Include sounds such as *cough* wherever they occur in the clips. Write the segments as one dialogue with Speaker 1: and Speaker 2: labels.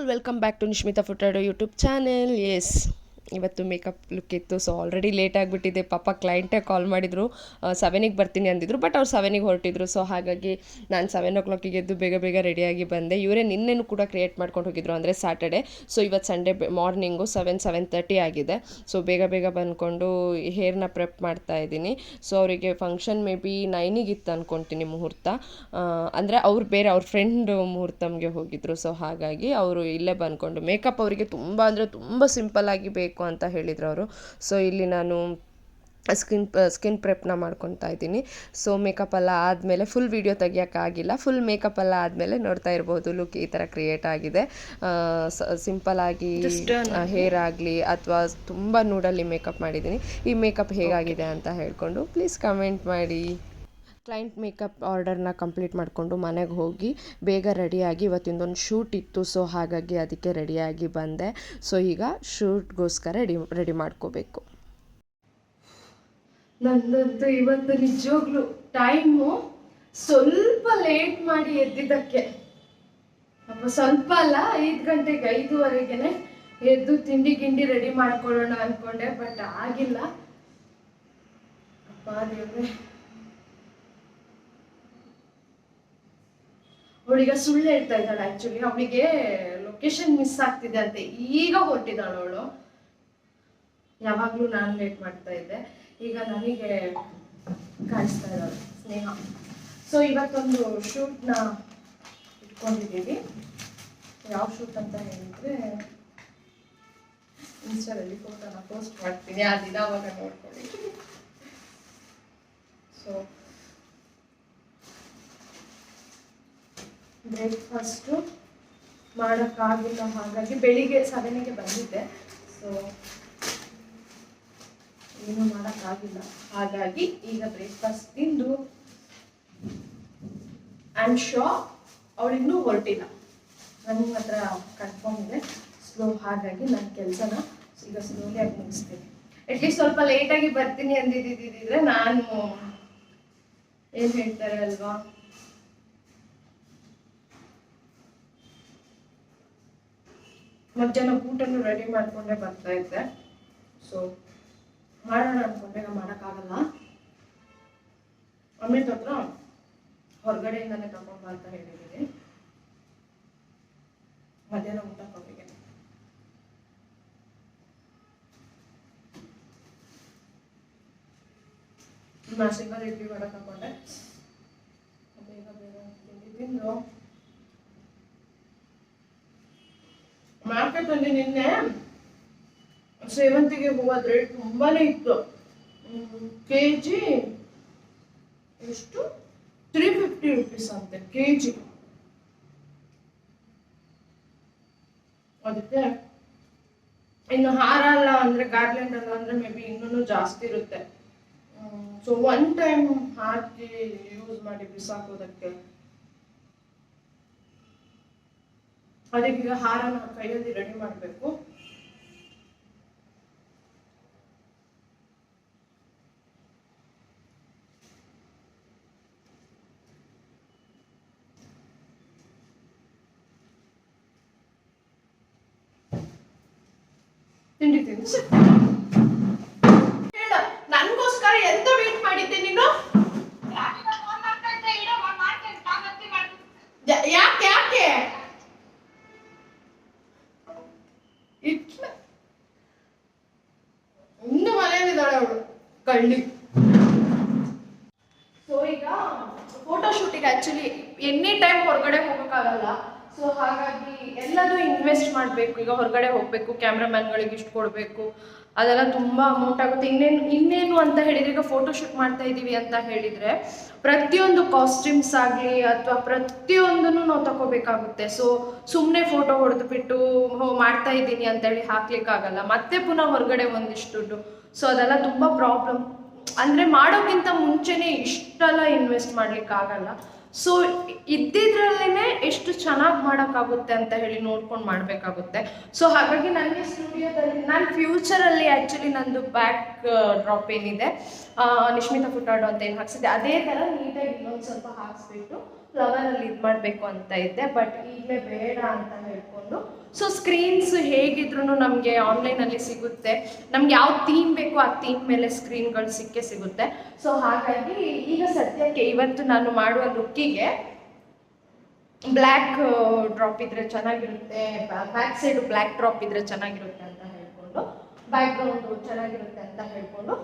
Speaker 1: all. Welcome back to nishmita Futada youtube channel. Yes. ಇವತ್ತು makeup look ಇತ್ತು. So already late ಆಗಿಬಿಟ್ಟಿದೆ. ಪಾಪ ಕ್ಲೈಂಟೇ ಕಾಲ್ ಮಾಡಿದರು. ಸೆವೆನಿಗೆ ಬರ್ತೀನಿ ಅಂದಿದ್ರು ಬಟ್ ಅವ್ರು ಸೆವೆನಿಗೆ ಹೊರಟಿದ್ರು. ಸೊ ಹಾಗಾಗಿ ನಾನು ಸೆವೆನ್ ಓ ಕ್ಲಾಕಿಗೆ ಎದ್ದು ಬೇಗ ಬೇಗ ರೆಡಿಯಾಗಿ ಬಂದೆ. ಇವರೇ ನಿನ್ನೆನೂ ಕೂಡ ಕ್ರಿಯೇಟ್ ಮಾಡ್ಕೊಂಡು ಹೋಗಿದ್ರು ಅಂದರೆ ಸ್ಯಾಟರ್ಡೆ ಸೊ ಇವತ್ತು Sunday morning seven seven thirty ಆಗಿದೆ. ಸೊ ಬೇಗ ಬೇಗ ಬಂದ್ಕೊಂಡು ಹೇರ್ನ ಪ್ರೆಪ್ ಮಾಡ್ತಾ ಇದ್ದೀನಿ. ಸೊ ಅವರಿಗೆ ಫಂಕ್ಷನ್ ಮೇ ಬಿ ನೈನಿಗಿತ್ತು ಅಂದ್ಕೊತೀನಿ ಮುಹೂರ್ತ. ಅಂದರೆ ಅವ್ರು ಬೇರೆ, ಅವ್ರ ಫ್ರೆಂಡ್ ಮುಹೂರ್ತಮ್ಗೆ ಹೋಗಿದ್ರು. ಸೊ ಹಾಗಾಗಿ ಅವರು ಇಲ್ಲೇ ಬಂದ್ಕೊಂಡು ಮೇಕಪ್ ಅವರಿಗೆ ತುಂಬ ಅಂದರೆ ತುಂಬ ಸಿಂಪಲ್ ಆಗಿ ಬೇಕು. ಅಂತ ಹೇಳಿದ್ರು ಅವರು. ಸೊ ಇಲ್ಲಿ ನಾನು ಸ್ಕಿನ್ ಸ್ಕಿನ್ ಪ್ರೆಪ್ನ ಮಾಡ್ಕೊತಾ ಇದ್ದೀನಿ. ಸೊ ಮೇಕಪ್ ಎಲ್ಲ ಆದಮೇಲೆ ಫುಲ್ ವೀಡಿಯೋ ತೆಗಿಯೋಕ್ಕಾಗಿಲ್ಲ ಫುಲ್ ಮೇಕಪ್ ಎಲ್ಲ ಆದಮೇಲೆ ನೋಡ್ತಾ ಇರ್ಬೋದು ಲುಕ್ ಈ ಥರ ಕ್ರಿಯೇಟ್ ಆಗಿದೆ. ಸಿಂಪಲ್ ಆಗಿ ಹೇರ್ ಆಗಲಿ. ಅಥವಾ ತುಂಬ ನೂಡಲ್ಲಿ ಮೇಕಪ್ ಮಾಡಿದ್ದೀನಿ. ಈ ಮೇಕಪ್ ಹೇಗಾಗಿದೆ ಅಂತ ಹೇಳ್ಕೊಂಡು ಪ್ಲೀಸ್ ಕಮೆಂಟ್ ಮಾಡಿ. ಕ್ಲೈಂಟ್ ಮೇಕಪ್ ಆರ್ಡರ್ನ ಕಂಪ್ಲೀಟ್ ಮಾಡಿಕೊಂಡು ಮನೆಗೆ ಹೋಗಿ ಬೇಗ ರೆಡಿಯಾಗಿ ಇವತ್ತಿಂದೊಂದು ಶೂಟ್ ಇತ್ತು. ಸೊ, ಹಾಗಾಗಿ ಅದಕ್ಕೆ ರೆಡಿಯಾಗಿ ಬಂದೆ. ಸೊ, ಈಗ ಶೂಟ್ಗೋಸ್ಕರ ರೆಡಿ ರೆಡಿ ಮಾಡ್ಕೋಬೇಕು.
Speaker 2: ನನ್ನದು ಇವತ್ತು ನಿಜವಾಗ್ಲು ಟೈಮು ಸ್ವಲ್ಪ ಲೇಟ್ ಮಾಡಿ ಎದ್ದಿದ್ದಕ್ಕೆ. ಅಪ್ಪ, ಸ್ವಲ್ಪ ಅಲ್ಲ, ಐದು ಗಂಟೆಗೆ, ಐದುವರೆಗೆನೆ ಎದ್ದು ತಿಂಡಿ ಗಿಂಡಿ ರೆಡಿ ಮಾಡ್ಕೊಳ್ಳೋಣ ಅನ್ಕೊಂಡೆ, ಬಟ್ ಆಗಿಲ್ಲ. ಅಪ್ಪ, ದೇವ್ರೆ. ಅವಳಿಗೆ ಸುಳ್ಳು ಹೇಳ್ತಾ ಇದ್ದಾಳೆ ಆಕ್ಚುಲಿ ಅವಳಿಗೆ ಲೊಕೇಶನ್ ಮಿಸ್ ಆಗ್ತಿದೆ ಅಂತೆ ಈಗ ಹೊರಟಿದ್ದಾಳೆ ಅವಳು. ಯಾವಾಗ್ಲೂ ನಾನು ಲೇಟ್ ಮಾಡ್ತಾ ಇದ್ದೆ. ಈಗ ನನಗೆ ಕಾಣಿಸ್ತಾ ಇದ್ದಾಳೆ ಸ್ನೇಹ. ಸೊ ಇವತ್ತೊಂದು ಶೂಟ್ನ ಇಟ್ಕೊಂಡಿದ್ದೀವಿ. ಯಾವ ಶೂಟ್ ಅಂತ ಹೇಳಿದ್ರೆ ಇನ್ಸ್ಟಾದಲ್ಲಿ ಫೋಟೋನ ಪೋಸ್ಟ್ ಮಾಡ್ತೀನಿ. ಆ ದಿನ ಅವಾಗ ನೋಡ್ಕೊಳ್ಳಿ. ಸೊ ಬ್ರೇಕ್ಫಾಸ್ಟು ಮಾಡೋಕ್ಕಾಗಿಲ್ಲ ಹಾಗಾಗಿ ಬೆಳಿಗ್ಗೆ ಸೆವೆನಿಗೆ ಬಂದಿದ್ದೆ. ಸೊ ಏನು ಮಾಡೋಕ್ಕಾಗಿಲ್ಲ. ಹಾಗಾಗಿ ಈಗ ಬ್ರೇಕ್ಫಾಸ್ಟ್ ತಿಂದು ಆ್ಯಂಡ್ ಶೋ ಅವಳಿನ್ನೂ ಹೊರಟಿಲ್ಲ. ನನಗೆ ಮಾತ್ರ ಕನ್ಫರ್ಮ್ ಇದೆ. ಸ್ಲೋ ಹಾಗಾಗಿ ನನ್ನ ಕೆಲಸನ ಈಗ ಸ್ಲೋಲಿ ಆಗಿ ಮುಗಿಸ್ತೀನಿ. ಅಟ್ಲೀಸ್ಟ್ ಸ್ವಲ್ಪ ಲೇಟಾಗಿ ಬರ್ತೀನಿ ಅಂದಿದ್ದಿದ್ದಿದ್ರೆ ನಾನು ಏನು ಹೇಳ್ತಾರೆ ಅಲ್ವಾ? ಮಧ್ಯಾಹ್ನ ಊಟನು ರೆಡಿ ಮಾಡ್ಕೊಂಡೆ ಬರ್ತಾ ಇದ್ದೆ. ಸೊ ಮಾಡೋಣ ಅನ್ಕೊಂಡೆ ಈಗ ಮಾಡೋಕ್ಕಾಗಲ್ಲ. ಅಮಿತ್ ಹತ್ರ ಹೊರಗಡೆಯಿಂದಾನೆ ತಗೊಂಡ್ ಬರ್ತಾ ಅಂತ ಹೇಳಿದ್ದೀನಿ ಮಧ್ಯಾಹ್ನ ಊಟ ಕೊಟ್ಟಿಗೆ ನಾ ಸಿಂಗಲ್ ಇಡ್ಲಿ ಮಾಡಕ್ ಬೇಗ ಬೇಗ ತಿಂದು ಮಾರ್ಕೆಟ್ ಅಲ್ಲಿ ನಿನ್ನೆ ಸೇವಂತಿಗೆ ಹೂವದ ರೇಟ್ ತುಂಬಾನೇ ಇತ್ತು. ಕೆ ಜಿ ಎಷ್ಟು? ತ್ರೀ ಫಿಫ್ಟಿ ರುಪೀಸ್ ಅಂತೆ ಕೆ ಜಿ ಅದಕ್ಕೆ ಇನ್ನು ಹಾರ ಅಲ್ಲ ಅಂದ್ರೆ ಗಾರ್ಲೆಂಡ್ ಅಲ್ಲ ಅಂದ್ರೆ ಮೇ ಬಿ ಇನ್ನೂ ಜಾಸ್ತಿ ಇರುತ್ತೆ. ಸೊ ಒನ್ ಟೈಮ್ ಹಾಕಿ ಯೂಸ್ ಮಾಡಿ ಬಿಸಾಕೋದಕ್ಕೆ ಅದಕ್ಕೀಗ ಹಾರನ ಕೈಯಲ್ಲಿ ರೆಡಿ ಮಾಡಬೇಕು. ತಿಂಡಿ ತಿಂದು. వెళ్ళి ಮಾಡಬೇಕು, ಈಗ ಹೊರಗಡೆ ಹೋಗಬೇಕು, ಕ್ಯಾಮ್ರಾಮ್ಯಾನ್ಗಳಿಗೆ ಇಷ್ಟು ಕೊಡಬೇಕು, ಅದೆಲ್ಲ ತುಂಬ ಅಮೌಂಟ್ ಆಗುತ್ತೆ. ಇನ್ನೇನು ಇನ್ನೇನು ಅಂತ ಹೇಳಿದ್ರೆ, ಈಗ ಫೋಟೋ ಶೂಟ್ ಮಾಡ್ತಾ ಇದ್ದೀವಿ ಅಂತ ಹೇಳಿದರೆ, ಪ್ರತಿಯೊಂದು ಕಾಸ್ಟ್ಯೂಮ್ಸ್ ಆಗಲಿ ಅಥವಾ ಪ್ರತಿಯೊಂದನ್ನು ನಾವು ತಗೋಬೇಕಾಗುತ್ತೆ ಸೊ ಸುಮ್ಮನೆ ಫೋಟೋ ಹೊಡೆದ್ಬಿಟ್ಟು ಮಾಡ್ತಾ ಇದ್ದೀನಿ ಅಂತೇಳಿ ಹಾಕ್ಲಿಕ್ಕಾಗಲ್ಲ. ಮತ್ತೆ ಪುನಃ ಹೊರಗಡೆ ಒಂದಿಷ್ಟು ದುಡ್ಡು. ಸೊ ಅದೆಲ್ಲ ತುಂಬ ಪ್ರಾಬ್ಲಮ್ ಅಂದರೆ ಮಾಡೋಕ್ಕಿಂತ ಮುಂಚೆನೇ ಇಷ್ಟೆಲ್ಲ ಇನ್ವೆಸ್ಟ್ ಮಾಡ್ಲಿಕ್ಕೆ ಆಗಲ್ಲ ಸೊ ಇದ್ದಿದ್ರಲ್ಲೇ ಎಷ್ಟು ಚೆನ್ನಾಗಿ ಮಾಡೋಕ್ಕಾಗುತ್ತೆ ಅಂತ ಹೇಳಿ ನೋಡ್ಕೊಂಡು ಮಾಡಬೇಕಾಗುತ್ತೆ. ಸೊ ಹಾಗಾಗಿ ನನಗೆ ಸ್ಟುಡಿಯೋದಲ್ಲಿ ನಾನು ಫ್ಯೂಚರಲ್ಲಿ ಆ್ಯಕ್ಚುಲಿ ನಂದು ಬ್ಯಾಕ್ ಡ್ರಾಪ್ ಏನಿದೆ. ನಿಶ್ಮಿತಾ ಫುಟಾಡು ಅಂತ ಏನು ಹಾಕ್ಸಿದ್ದೆ. ಅದೇ ಥರ ನೀಟಾಗಿ ಇನ್ನೊಂದು ಸ್ವಲ್ಪ ಹಾಕ್ಸ್ಬಿಟ್ಟು ಫ್ಲವರಲ್ಲಿ ಇದು ಮಾಡಬೇಕು ಅಂತ ಇದ್ದೆ. ಬಟ್ ಈಗಲೇ ಬೇಡ ಅಂತ ಹೇಳ್ಕೊಂಡು ಸೊ ಸ್ಕ್ರೀನ್ಸ್ ಹೇಗಿದ್ರು ನಮಗೆ ಆನ್ಲೈನಲ್ಲಿ ಸಿಗುತ್ತೆ. ನಮ್ಗೆ ಯಾವ ಥೀಮ್ ಬೇಕೋ ಆ ಥೀಮ್ ಮೇಲೆ ಸ್ಕ್ರೀನ್ಗಳು ಸಿಕ್ಕೇ ಸಿಗುತ್ತೆ. ಸೊ ಹಾಗಾಗಿ ಈಗ ಸದ್ಯಕ್ಕೆ ಇವತ್ತು ನಾನು ಮಾಡುವ ಲುಕ್ಕಿಗೆ ಬ್ಲ್ಯಾಕ್ ಡ್ರಾಪ್ ಇದ್ರೆ ಚೆನ್ನಾಗಿರುತ್ತೆ ಬ್ಯಾಕ್ ಸೈಡ್ ಬ್ಲ್ಯಾಕ್ ಡ್ರಾಪ್ ಇದ್ರೆ ಚೆನ್ನಾಗಿರುತ್ತೆ ಅಂತ ಹೇಳ್ಕೊಂಡು ಬ್ಯಾಕ್ ಗ್ರೌಂಡ್ ಚೆನ್ನಾಗಿರುತ್ತೆ ಅಂತ ಹೇಳ್ಕೊಂಡು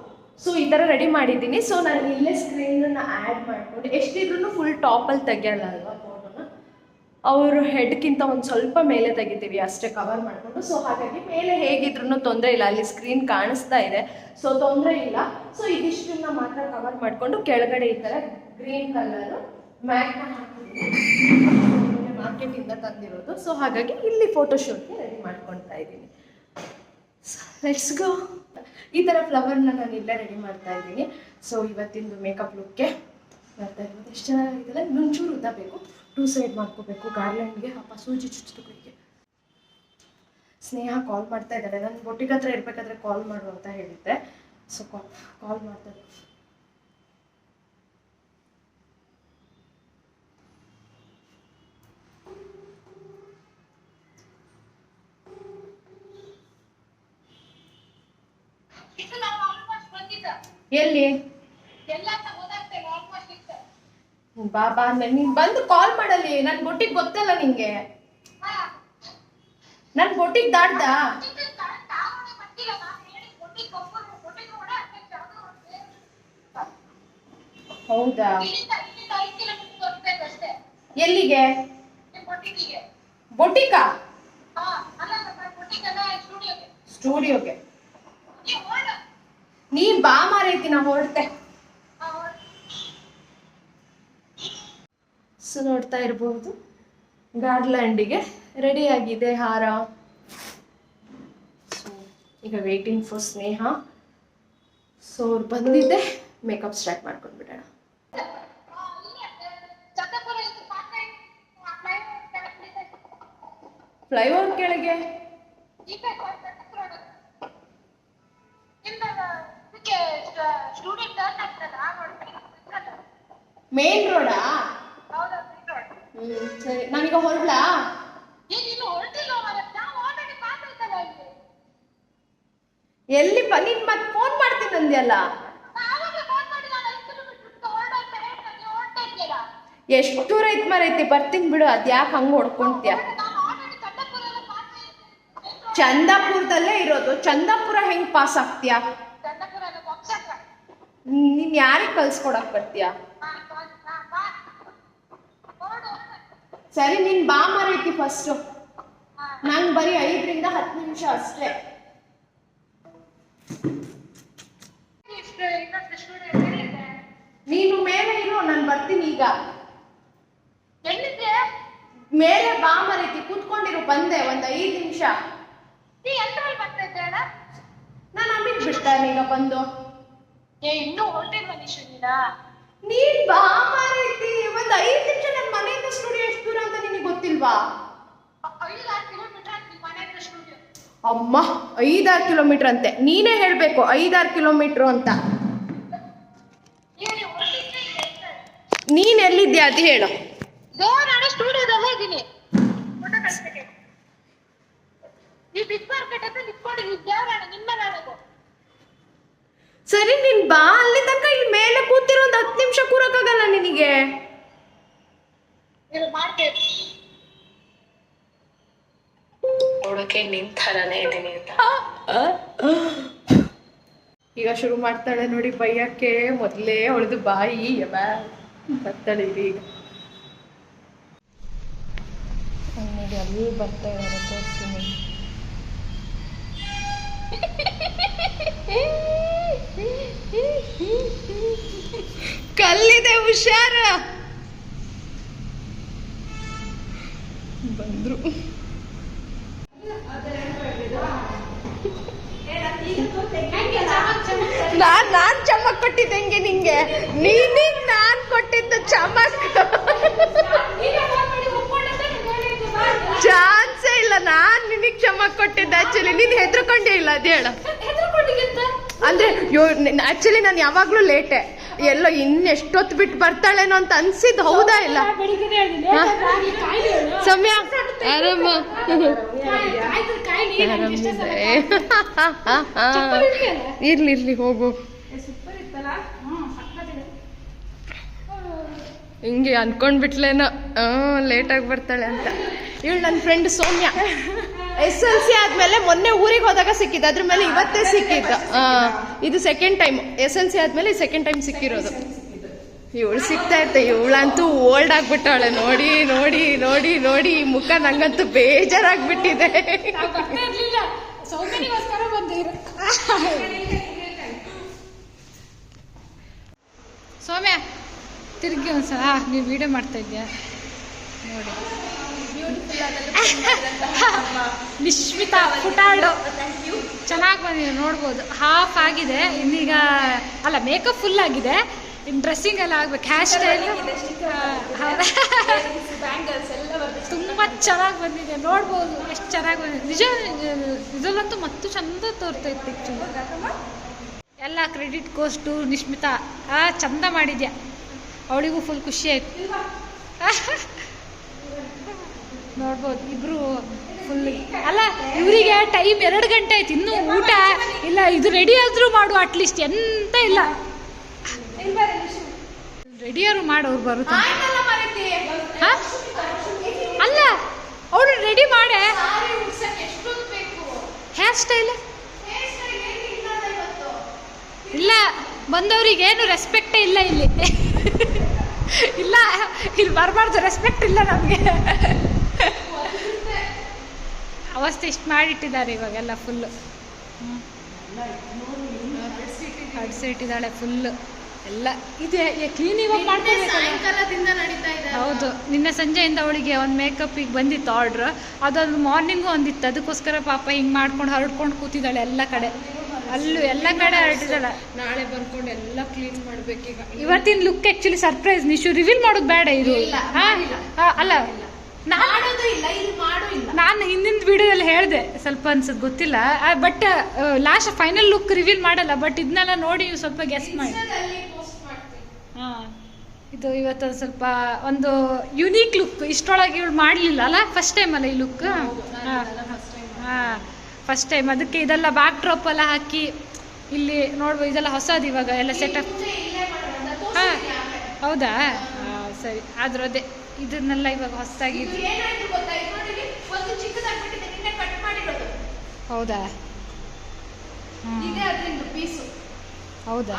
Speaker 2: ಸೊ ಈ ಥರ ರೆಡಿ ಮಾಡಿದ್ದೀನಿ. ಸೊ ನಾನು ಇಲ್ಲೇ ಸ್ಕ್ರೀನನ್ನು ಆ್ಯಡ್ ಮಾಡ್ಕೊಂಡು ಎಷ್ಟಿದ್ರು ಫುಲ್ ಟಾಪಲ್ಲಿ ತೆಗೆಯಲ್ಲ ಅಲ್ವಾ? ಅವರು ಹೆಡ್ಗಿಂತ ಒಂದು ಸ್ವಲ್ಪ ಮೇಲೆ ತೆಗಿತೀವಿ, ಅಷ್ಟೇ ಕವರ್ ಮಾಡಿಕೊಂಡು. ಸೊ ಹಾಗಾಗಿ ಮೇಲೆ ಹೇಗಿದ್ರು ತೊಂದರೆ ಇಲ್ಲ. ಅಲ್ಲಿ ಸ್ಕ್ರೀನ್ ಕಾಣಿಸ್ತಾ ಇದೆ. ಸೊ ತೊಂದರೆ ಇಲ್ಲ. ಸೊ ಇದಿಷ್ಟನ್ನ ಮಾತ್ರ ಕವರ್ ಮಾಡಿಕೊಂಡು ಕೆಳಗಡೆ ಈ ಥರ ಗ್ರೀನ್ ಕಲರು ಮ್ಯಾಟ್ನ ಹಾಕಿದ್ದೀನಿ ಮಾರ್ಕೆಟಿಂದ ತಂದಿರೋದು. ಸೊ ಹಾಗಾಗಿ ಇಲ್ಲಿ ಫೋಟೋಶೂಟ್ಗೆ ರೆಡಿ ಮಾಡ್ಕೊಳ್ತಾ ಇದ್ದೀನಿ. ಲೆಟ್ಸ್ ಗೋ ಈ ಥರ ಫ್ಲವರ್ನ ನಾನು ಇಲ್ಲೇ ರೆಡಿ ಮಾಡ್ತಾ ಇದ್ದೀನಿ. ಸೊ ಇವತ್ತಿಂದು ಮೇಕಪ್ ಲುಕ್ಗೆ ಬರ್ತಾ ಇರೋದು. ಎಷ್ಟು ಚೆನ್ನಾಗಿದೆಲ್ಲ ಮುಂಚೂರು ಉದ್ದ ಬೇಕು. ಟೂ ಸೈಡ್ ಮಾಡ್ಕೋಬೇಕು. ಗಾರ್ಲೆಂಡ್ಗೆ ಅಪ್ಪ ಸೂಜಿ ಚುಚ್ಚುಗಳಿಗೆ ಸ್ನೇಹ ಕಾಲ್ ಮಾಡ್ತಾ ಇದ್ದಾಳೆ. ನಾನು ಬೊಟ್ಟಿಗೆ ಹತ್ರ ಇರ್ಬೇಕಾದ್ರೆ ಕಾಲ್ ಮಾಡು ಅಂತ ಹೇಳಿದ್ದೆ. ಸೊ ಕಾಲ್ ಕಾಲ್ ಮಾಡ್ತಾ
Speaker 3: ಬಂದಿದ್ದ?
Speaker 2: ಎಲ್ಲಿ
Speaker 3: ಎಲ್ಲ ಗೊತ್ತಾಗ್ತೇವೆ ಆಲ್ಮೋಸ್ಟ್ ಇತ್ತು
Speaker 2: ಬಾ ಬಾ ನೀನ್ ಬಂದು ಕಾಲ್ ಮಾಡಲಿ ನನ್ ಬೊಟ್ಟಿಗೆ ಗೊತ್ತಲ್ಲ ನಿಂಗೆ. ನನ್ ಬೊಟ್ಟಿಗ್ ದಾಟ್ದ? ಹೌದಾ? ಎಲ್ಲಿಗೆ?
Speaker 3: ಸ್ಟುಡಿಯೋಗೆ
Speaker 2: ಸ್ಟುಡಿಯೋಗೆ. ನೀ ಬಾ ಮಾರೈತಿ, ನಾ ಹೊರಡ್ತೆ
Speaker 3: ಹಾ ಹೊರಡ
Speaker 2: ಸೊ ನೋಡ್ತಾ ಇರಬಹುದು ರೆಡಿ ಆಗಿದೆ ಹಾರ. ಸೊ ಈಗ ವೇಟಿಂಗ್ ಫಾರ್ ಸ್ನೇಹ. ಸೊ ಅವ್ರು ಬಂದಿದ್ದೆ. ಮೇಕಪ್ ಸ್ಟಾರ್ಟ್ ಮಾಡ್ಕೊಂಡ್ಬಿಡೋಣ. ಫ್ಲೈಓವರ್ ಕೆಳಗೆ. ಮೇನ್
Speaker 3: ಚಂದಪುರ
Speaker 2: ಹ್ಮ್ ಸರಿ. ನಾನೀಗ ಹೊರಡ್ಲಾ? ಎಲ್ಲಿ ಬ ನೀನ್ ಮತ್ತೆ ಫೋನ್ ಮಾಡ್ತೀನಿ ಅಂದ್ಯಲ್ಲ? ಎಷ್ಟು ದೂರ ಐತ್ ಮರೈತಿ ಬರ್ತೀನಿ ಬಿಡು ಅದ್ಯಾಕೆ ಹಂಗೆ ಹೊಡ್ಕೊಂತ್ಯ? ಚಂದಾಪುರದಲ್ಲೇ ಇರೋದು ಚಂದಾಪುರ ಹೆಂಗ್ ಪಾಸ್ ಆಗ್ತೀಯಾ? ನೀನ್ ಯಾರಿಗೆ ಕಲ್ಸ್ಕೊಡಕ್ ಬರ್ತೀಯಾ? ಸರಿ ನೀನ್ ಬಾ ಮರೈತಿ ಫಸ್ಟು ನಂಗ್ ಬರೀ ಐದರಿಂದ ಹತ್ತು ನಿಮಿಷ ಅಷ್ಟೇ. ನೀನು ಮೇಲೆ ಇರು ನಾನು ಬರ್ತೀನಿ ಈಗ. ಮೇಲೆ ಬಾ ಮರೈತಿ ಕೂತ್ಕೊಂಡಿರು ಬಂದೆ ಒಂದ್ ಐದು ನಿಮಿಷ. ನಾನ್ ಅಮಿತ್ ಬಿಡ್ತಾನೆ ಈಗ ಬಂದು.
Speaker 3: ಏ ಇನ್ನೂ ಹೊರಟಿಲ್ವ ನೀನ?
Speaker 2: ನೀನ್ ಬಾ ಮರೈತಿ ಒಂದ್ ಐದು ನಿಮಿಷ ನನ್ನ ಮನೆಯಿಂದ ಸ್ಟುಡಿಯೋ
Speaker 3: ಹತ್ರ
Speaker 2: ಅಮ್ಮ ಐದಾರು ಕಿಲೋಮೀಟರ್ ಅಂತೆ. ನೀನೇ ಹೇಳ್ಬೇಕು ಐದಾರು ಕಿಲೋಮೀಟರ್ ಅಂತ? ನೀನ್ ಎಲ್ಲಿದ್ಯಾ ಅದು ಹೇಳು. ಸರಿ ನೀನ್ ಬಾ ಅಲ್ಲಿ ತನಕ ಇಲ್ಲಿ ಮೇಲೆ ಕೂತಿರೋ ಒಂದು ಹತ್ತು ನಿಮಿಷ ಕೂರಕ್ಕಾಗಲ್ಲ ನಿನಗೆ.
Speaker 3: ಮಾಡ್ತೇವೆ.
Speaker 4: ನೋಡೋಕೆ ನಿನ್ ಥರನೇ ಇದ್ದೀನಿ ಅಂತ.
Speaker 2: ಈಗ ಶುರು ಮಾಡ್ತಾಳೆ ನೋಡಿ ಬೈಯಕ್ಕೆ ಮೊದಲೇ ಹೊಳೆದು ಬಾಯಿ ಬರ್ತಾಳೆ ಈಗ. ನೋಡಿ ಅಲ್ಲಿ ಬರ್ತಾ ಇದ್ದಾರೆ ತೋರಿಸ್ತೀನಿ ಕಲ್ಲಿದೆ ಹುಷಾರ. ಬಂದ್ರು. ನಾನ್ ಚಮಕ್ ಕೊಟ್ಟಿದ್ದೆ ಹೆಂಗೆ ನಿಂಗೆ. ನೀನಿಗ್ ನಾನ್ ಕೊಟ್ಟಿದ್ದು ಚಮಕ್. ಚಾನ್ಸೇ ಇಲ್ಲ ನಾನ್ ನಿನಗ್ ಚಮಕ್ ಕೊಟ್ಟಿದ್ದೆ ಆಕ್ಚುಲಿ ನೀನ್ ಹೆದ್ರಕೊಂಡೇ ಇಲ್ಲ ಅದೇ ಹೇಳು. ಅಂದ್ರೆ ಆಕ್ಚುಲಿ ನಾನು ಯಾವಾಗ್ಲೂ ಲೇಟೆ ಎಲ್ಲೋ ಇನ್ನೆಷ್ಟೊತ್ತು ಬಿಟ್ಟು ಬರ್ತಾಳೇನೋ ಅಂತ ಅನ್ಸಿದ್ ಹೌದಾ ಇಲ್ಲ? ಸಮಯ? ಆರಾಮ? *laughs* ಇರ್ಲಿ ಇರ್ಲಿ ಹೋಗು. ಹಿಂಗೆ ಅನ್ಕೊಂಡ್ಬಿಟ್ಲೇನೋ ಲೇಟಾಗಿ ಬರ್ತಾಳೆ ಅಂತ. ಇವಳು ನನ್ನ friend Soumya. S L C ಆದ್ಮೇಲೆ ಮೊನ್ನೆ ಊರಿಗೆ ಹೋದಾಗ ಸಿಕ್ಕಿದ್ದು. ಅದ್ರ ಮೇಲೆ ಇವತ್ತೇ ಸಿಕ್ಕಿದ್ದು. ಇದು second time S L C ಆದ್ಮೇಲೆ ಸೆಕೆಂಡ್ ಟೈಮ್ ಸಿಕ್ಕಿರೋದು. ಇವಳು ಸಿಗ್ತಾ ಇರ್ತೆ. ಇವಳಂತೂ ಓಲ್ಡ್ ಆಗ್ಬಿಟ್ಟಾಳೆ. ನೋಡಿ ನೋಡಿ ನೋಡಿ ನೋಡಿ ಈ ಮುಖ ನಂಗಂತೂ ಬೇಜಾರಾಗ್ಬಿಟ್ಟಿದೆ.
Speaker 3: ಸೌಮ್ಯ ತಿರುಗಿ ಒಂದ್ಸಲ ನೀವು ವಿಡಿಯೋ ಮಾಡ್ತಾ ಇದ್ದೀಯ? ನೋಡಿ. *laughs* ನಿಶ್ಮಿತಾ ಫುಟಾಲ್ಡು ಚೆನ್ನಾಗಿ ಬಂದಿದೆ ನೋಡ್ಬೋದು. ಹಾಫ್ ಆಗಿದೆ ಇನ್ನೀಗ ಅಲ್ಲ ಮೇಕಪ್ ಫುಲ್ ಆಗಿದೆ. ಇನ್ನು ಡ್ರೆಸ್ಸಿಂಗ್ ಎಲ್ಲ ಆಗ್ಬೇಕು. ಹೇರ್ ಸ್ಟೈಲ್ ತುಂಬ ಚೆನ್ನಾಗಿ ಬಂದಿದೆ ನೋಡ್ಬೋದು. ಎಷ್ಟು ಚೆನ್ನಾಗಿ ಬಂದಿದೆ. ನಿಜ ಇದರಲ್ಲಂತೂ ಮತ್ತು ಚಂದ ತೋರ್ತೈತೆ ಪಿಕ್ಚರ್ ಎಲ್ಲ ಕ್ರೆಡಿಟ್ ಕೋಸ್ಟು ನಿಶ್ಮಿತಾ. ಆ ಚಂದ ಮಾಡಿದ್ಯಾ? ಅವಳಿಗೂ ಫುಲ್ ಖುಷಿ ಆಯ್ತು. ನೋಡ್ಬೋದು ಇಬ್ರು ಫುಲ್ ಅಲ್ಲ ಇವರಿಗೆ ಟೈಮ್ ಎರಡು ಗಂಟೆ ಆಯ್ತು ಇನ್ನೂ ಊಟ ಇಲ್ಲ ಇದು ರೆಡಿ ಆದ್ರೂ ಮಾಡು ಅಟ್ಲೀಸ್ಟ್ ಎಂತ ಇಲ್ಲ. ರೆಡಿಯಾರು ಮಾಡು ಅವ್ರು ಬರುತ್ತೆ? ಅಲ್ಲ ಅವಳು ರೆಡಿ ಮಾಡೆ. ಹೇರ್ ಸ್ಟೈಲ್ ಇಲ್ಲ. ಬಂದವರಿಗೆ ಏನು ರೆಸ್ಪೆಕ್ಟೇ ಇಲ್ಲ ಇಲ್ಲಿ. ಇಲ್ಲ ಇಲ್ಲಿ ಬರಬಾರ್ದು ರೆಸ್ಪೆಕ್ಟ್ ಇಲ್ಲ ನಮಗೆ. ಅವಸ್ಥೆ ಇಷ್ಟು ಮಾಡಿಟ್ಟಿದ್ದಾರೆ ಇವಾಗೆಲ್ಲ ಫುಲ್ಲು ಇಟ್ಟಿದ್ದಾಳೆ ಫುಲ್ಲು ಎಲ್ಲ ಇದೆ ಕ್ಲೀನ್ ಇವಾಗ ಮಾಡ್ಕೋಬೇಕಲ್ಲ ಹೌದು ನಿನ್ನೆ ಸಂಜೆಯಿಂದ ಅವಳಿಗೆ ಒಂದು ಮೇಕಪ್ಪಿಗೆ ಬಂದಿತ್ತು ಆರ್ಡ್ರ್ ಅದೊಂದು ಮಾರ್ನಿಂಗು ಒಂದಿತ್ತು ಅದಕ್ಕೋಸ್ಕರ ಪಾಪ ಹಿಂಗೆ ಮಾಡ್ಕೊಂಡು ಹರಡ್ಕೊಂಡು ಕೂತಿದ್ದಾಳೆ ಎಲ್ಲ ಕಡೆ. ಅಲ್ಲೂ ಎಲ್ಲ ಕಡೆ ಹರಡಿದಳ
Speaker 2: ನಾಳೆ ಬಂದ್ಕೊಂಡು ಎಲ್ಲ ಕ್ಲೀನ್ ಮಾಡ್ಬೇಕೀಗ.
Speaker 3: ಇವತ್ತಿನ look actually surprise Nishu reveal ಮಾಡೋದು ಬೇಡ ಇದು? ಅಲ್ಲ. ನಾನು ಹಿಂದಿನ ವಿಡಿಯೋದಲ್ಲಿ ಹೇಳಿದೆ ಸ್ವಲ್ಪ ಅನ್ಸದ್ ಗೊತ್ತಿಲ್ಲ. But last final look reveal ಮಾಡಲ್ಲ ಬಟ್ ಇದನ್ನೆಲ್ಲ ನೋಡಿ ಸ್ವಲ್ಪ ಗೆಸ್ ಮಾಡಿ. ಹಾ. ಇದು ಇವತ್ತು ಸ್ವಲ್ಪ ಒಂದು ಯುನೀಕ್ ಲುಕ್ ಇಷ್ಟೊಳಗೆ ಇವಳು ಮಾಡಲಿಲ್ಲ ಅಲ್ಲ? ಫಸ್ಟ್ ಟೈಮ್ ಅಲ್ಲ ಈ ಲುಕ್ ಹಾಂ. ಫಸ್ಟ್ ಟೈಮ್ ಅದಕ್ಕೆ ಇದೆಲ್ಲ ಬ್ಯಾಕ್ ಡ್ರಾಪ್ ಎಲ್ಲ ಹಾಕಿ ಇಲ್ಲಿ ನೋಡ್ಬೋದು ಇದೆಲ್ಲ ಹೊಸದು ಇವಾಗ ಎಲ್ಲ ಸೆಟಪ್ ಹಾಂ ಹೌದಾ? ಸರಿ. ಆದ್ರೂ ಅದೇ ಇದನ್ನೆಲ್ಲ ಇವಾಗ ಹೊಸದಾಗಿ ಹೌದಾ? ಹೌದಾ?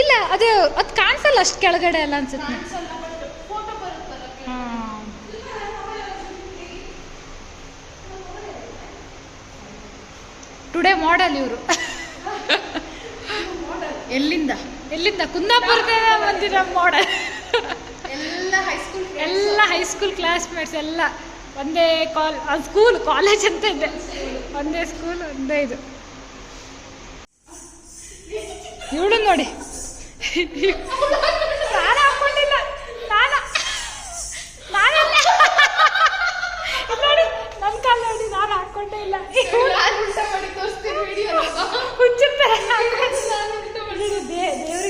Speaker 3: ಇಲ್ಲ ಅದು ಅದು ಕಾಣಿಸಲ್ಲ ಅಷ್ಟು ಕೆಳಗಡೆ ಎಲ್ಲ ಅನ್ಸುತ್ತೆ
Speaker 2: ಕಾಣಿಸಲ್ಲ ಬಟ್ ಫೋಟೋ ಬರುತ್ತಲ್ಲ
Speaker 3: ಹಾಂ ಟುಡೇ ಮಾಡಲ್ ಇವರು.
Speaker 2: ಎಲ್ಲಿಂದ?
Speaker 3: ಎಲ್ಲಿಂದ? ಕುಂದಾಪುರದಿಂದ ಬಂದಿರ ಮಾಡಲ್
Speaker 2: ಎಲ್ಲ ಹೈಸ್ಕೂಲ್
Speaker 3: ಎಲ್ಲ ಹೈಸ್ಕೂಲ್ ಕ್ಲಾಸ್ಮೇಟ್ಸ್ ಎಲ್ಲ. ಒಂದೇ ಕಾಲ್ ಸ್ಕೂಲ್ ಕಾಲೇಜ್ ಅಂತ ಇದೆ. ಒಂದೇ ಸ್ಕೂಲ್ ಒಂದೇ ಇದು. ಇವಳು ನೋಡಿ.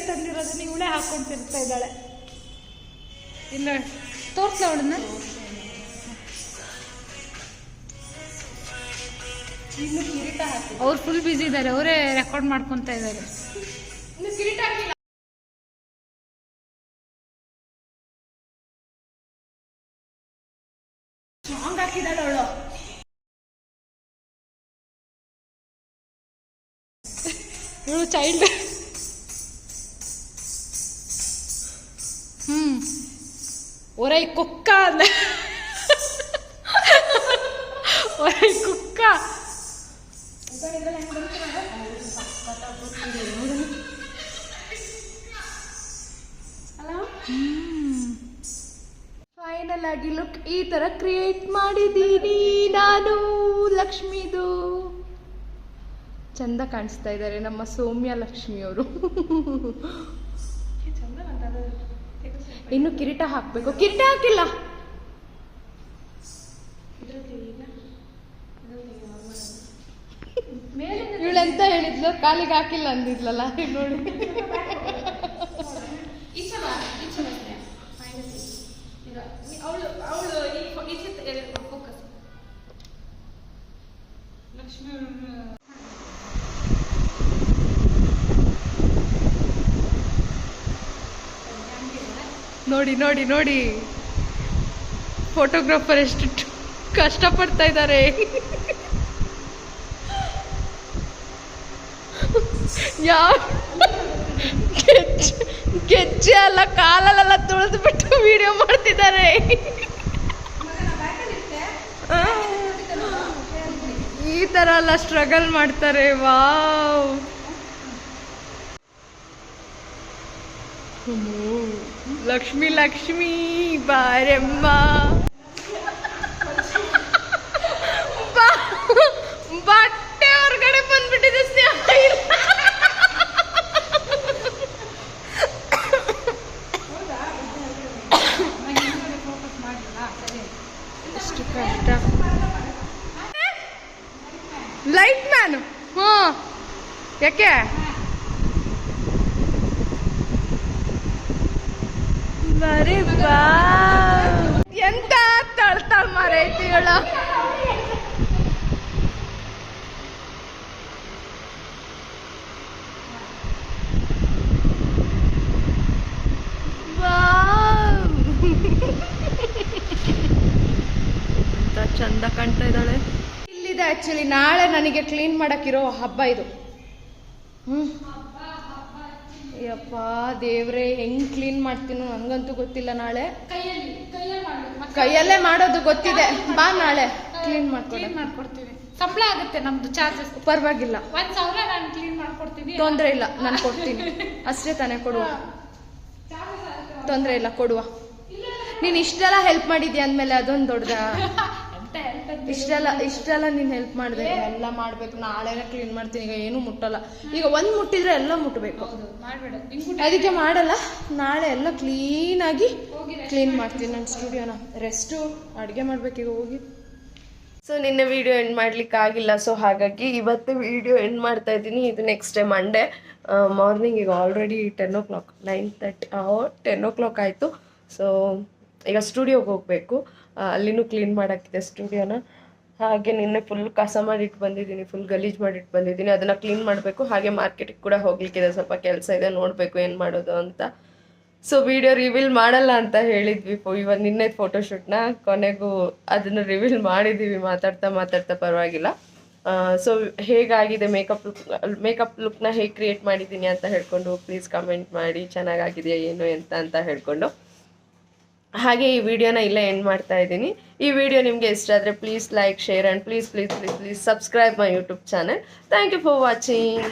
Speaker 3: ತಂದಿರೋದನ್ನ ಇವಳೇ ಹಾಕೊಂತಿರ್ತಾ ಇದ್ದಾಳೆ. ಇಲ್ಲ ತೋರ್ಸ್ಲ ಅವಳನ್ನ? ಅವ್ರು ಫುಲ್ ಬ್ಯುಸಿ ಇದ್ದಾರೆ ಅವರೇ ರೆಕಾರ್ಡ್ ಮಾಡ್ಕೊಂತ ಇದ್ದಾರೆ.
Speaker 2: ಸಾಂಗ್ ಹಾಕಿದಾಳೆ ಅವಳು.
Speaker 3: ಇವಳು ಚೈಲ್ಡ್ ಒರೈ ಕುಕ್ಕ ಅಂದ. ಒರೈ ಕುಕ್ಕ.
Speaker 2: ಫೈನಲ್ ಆಗಿ ಲುಕ್ ಈ ತರ ಕ್ರಿಯೇಟ್ ಮಾಡಿದ್ದೀನಿ ನಾನು ಲಕ್ಷ್ಮಿದು. ಚಂದ ಕಾಣಿಸ್ತಾ ಇದ್ದಾರೆ ನಮ್ಮ ಸೌಮ್ಯ ಲಕ್ಷ್ಮಿಯವರು. ಇನ್ನು ಕಿರೀಟ ಹಾಕ್ಬೇಕು. ಕಿರೀಟ ಹಾಕಿಲ್ಲ. ಇವಳೆಂತ ಹೇಳಿದ್ಲು? ಕಾಲಿಗೆ ಹಾಕಿಲ್ಲ ಅಂದಿದ್ಲಲ್ಲ? ನೋಡಿ. ನೋಡಿ ನೋಡಿ ನೋಡಿ. ಫೋಟೋಗ್ರಾಫರ್ ಎಷ್ಟು ಕಷ್ಟಪಡ್ತಾ ಇದ್ದಾರೆ. ಗೆಜ್ಜೆ ಅಲ್ಲ, ಕಾಲಲ್ಲೆಲ್ಲ ತುಳಿದು ಬಿಟ್ಟು ವಿಡಿಯೋ ಮಾಡ್ತಿದ್ದಾರೆ. ಈ ತರ ಎಲ್ಲ ಸ್ಟ್ರಗಲ್ ಮಾಡ್ತಾರೆ, ವಾವ್. ಅಮ್ಮೋ, ಲಕ್ಷ್ಮಿ ಲಕ್ಷ್ಮಿ ಬಾರಮ್ಮ ಬಾ- ಬಟ್ಟೆ ಹೊರಗಡೆ ಬಂದ್ಬಿಟ್ಟಿದೆ ಸ್ನೇಹ ಇಲ್ಲ. ಎಷ್ಟು ಕಷ್ಟ ಲೈಟ್ ಮ್ಯಾನ್ ಹ್ಞೂ ಯಾಕೆ ಬರೀ ಬಾ ಎಂತ ತಳ್ತಾಳ ಮರೈತಿ ಹೇಳ ಎಂತ ಚಂದ ಕಾಣ್ತಾ ಇದ್ದಾಳೆ. ಇಲ್ಲಿದೆ ಆಕ್ಚುಲಿ ನಾಳೆ ನನಗೆ ಕ್ಲೀನ್ ಮಾಡಕ್ಕಿರೋ ಹಬ್ಬ ಇದು. ಹ್ಮ್. ಯಪ್ಪ ದೇವ್ರೆ ಹೆಂಗ್ ಕ್ಲೀನ್ ಮಾಡ್ತೀನೋ ನನಗಂತೂ ಗೊತ್ತಿಲ್ಲ ನಾಳೆ.
Speaker 3: ಕೈಯಲ್ಲಿ
Speaker 2: ಮಾಡೋದು ಗೊತ್ತಿದೆ. ಬಾ ನಾಳೆ. ಕ್ಲೀನ್ ಮಾಡ್ಕೊಡ
Speaker 3: ಮಾಡ್ಕೊಡ್ತೀವಿ. ಸಂಬಳ ಆಗುತ್ತೆ ನಮ್ದು ಚಾರ್ಜಸ್
Speaker 2: ಪರವಾಗಿಲ್ಲ.
Speaker 3: ಒಂದ್ ಸಾವಿರ ನಾನು ಕ್ಲೀನ್ ಮಾಡ್ಕೊಡ್ತೀನಿ
Speaker 2: ತೊಂದ್ರೆ ಇಲ್ಲ ನಾನು ಕೊಡ್ತೀನಿ. ಅಷ್ಟೇ ತಾನೇ ಕೊಡುವ. ತೊಂದ್ರೆ ಇಲ್ಲ ಕೊಡುವ. ನೀನ್ ಇಷ್ಟೆಲ್ಲ ಹೆಲ್ಪ್ ಮಾಡಿದ್ಯಾ ಅಂದ್ಮೇಲೆ ಅದೊಂದು ದೊಡ್ಡದ? *laughs*
Speaker 3: ಅಂತ
Speaker 2: ಇಷ್ಟೆಲ್ಲ ಇಷ್ಟೆಲ್ಲ ನೀನ್ ಹೆಲ್ಪ್ ಮಾಡ್ಬೇಕು. ಎಲ್ಲ ಮಾಡ್ಬೇಕು. ನಾಳೆನೇ ಕ್ಲೀನ್ ಮಾಡ್ತೀನಿ. ಈಗ ಏನು ಮುಟ್ಟಲ್ಲ. ಈಗ ಒಂದ್ ಮುಟ್ಟಿದ್ರೆ ಎಲ್ಲ ಮುಟ್ಬೇಕು.
Speaker 3: ಹೌದು ಮಾಡ್ಬೇಡ.
Speaker 2: ಅದಕ್ಕೆ ಮಾಡಲ್ಲ. ನಾಳೆ ಎಲ್ಲ ಕ್ಲೀನ್ ಆಗಿ ಕ್ಲೀನ್ ಮಾಡ್ತೀನಿ. ನನ್ನ ಸ್ಟುಡಿಯೋನ ರೆಸ್ಟು ಅಡುಗೆ ಮಾಡ್ಬೇಕೀಗ ಹೋಗಿ. ಸೊ ನಿನ್ನೆ ವಿಡಿಯೋ ಎಂಡ್ ಮಾಡ್ಲಿಕ್ಕೆ ಆಗಿಲ್ಲ. ಸೊ ಹಾಗಾಗಿ ಇವತ್ತು ವಿಡಿಯೋ ಎಂಡ್ ಮಾಡ್ತಾ ಇದ್ದೀನಿ. ಇದು ನೆಕ್ಸ್ಟ್ ಡೇ ಮಂಡೇ ಮಾರ್ನಿಂಗ್ ಈಗ already ten o'clock nine thirty ten o'clock ಆಯಿತು. ಸೊ ಈಗ ಸ್ಟುಡಿಯೋಗೆ ಹೋಗಬೇಕು. ಅಲ್ಲಿನೂ ಕ್ಲೀನ್ ಮಾಡೋಕ್ಕಿದೆ ಸ್ಟುಡಿಯೋನ ಹಾಗೆ ನಿನ್ನೆ ಫುಲ್ ಕಸ ಮಾಡಿಟ್ಟು ಬಂದಿದ್ದೀನಿ ಫುಲ್ ಗಲೀಜ್ ಮಾಡಿಟ್ಟು ಬಂದಿದ್ದೀನಿ. ಅದನ್ನು ಕ್ಲೀನ್ ಮಾಡಬೇಕು. ಹಾಗೆ ಮಾರ್ಕೆಟಿಗೆ ಕೂಡ ಹೋಗ್ಲಿಕ್ಕಿದೆ. ಸ್ವಲ್ಪ ಕೆಲಸ ಇದೆ, ನೋಡಬೇಕು ಏನು ಮಾಡೋದು ಅಂತ. ಸೊ ವಿಡಿಯೋ ರಿವೀಲ್ ಮಾಡಲ್ಲ ಅಂತ ಹೇಳಿದ್ವಿ. ಇವಾಗ ನಿನ್ನೆ ಫೋಟೋಶೂಟ್ನ ಕೊನೆಗೂ ಅದನ್ನು ರಿವೀಲ್ ಮಾಡಿದ್ದೀವಿ ಮಾತಾಡ್ತಾ ಮಾತಾಡ್ತಾ ಪರವಾಗಿಲ್ಲ. ಸೊ ಹೇಗಾಗಿದೆ ಮೇಕಪ್ ಲುಕ್ ಮೇಕಪ್ ಲುಕ್ನ ಹೇಗೆ ಕ್ರಿಯೇಟ್ ಮಾಡಿದ್ದೀನಿ ಅಂತ ಹೇಳ್ಕೊಂಡು ಪ್ಲೀಸ್ ಕಮೆಂಟ್ ಮಾಡಿ. ಚೆನ್ನಾಗಾಗಿದೆಯಾ, ಏನು, ಎಂತ ಅಂತ ಹೇಳ್ಕೊಂಡು. ಹಾಗೆ ಈ ವಿಡಿಯೋನ ಇಲ್ಲೇ ಎಂಡ್ ಮಾಡ್ತಾ ಇದ್ದೀನಿ. ಈ ವಿಡಿಯೋ ನಿಮಗೆ ಇಷ್ಟ ಆದರೆ please like share and please please please please subscribe my YouTube channel thank you for watching